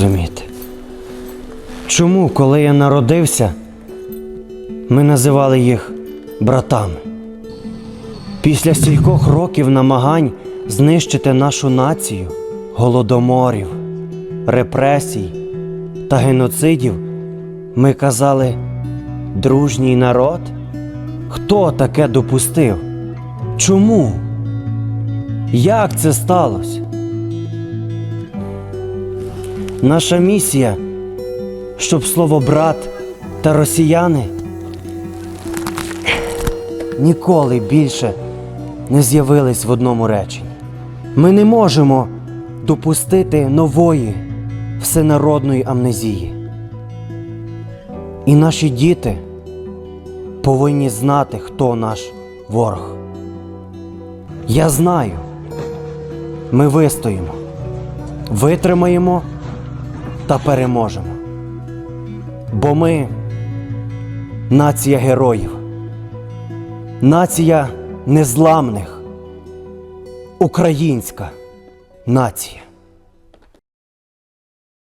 зрозуміти. Чому, коли я народився, ми називали їх братами? Після стількох років намагань знищити нашу націю, голодоморів, репресій та геноцидів, ми казали дружній народ? Хто таке допустив? Чому? Як це сталося? Наша місія, щоб слово брат та росіяни ніколи більше не з'явились в одному реченні. Ми не можемо допустити нової всенародної амнезії. І наші діти повинні знати, хто наш ворог. Я знаю, ми вистоїмо, витримаємо та переможемо. Бо ми нація героїв, нація незламних, українська нація.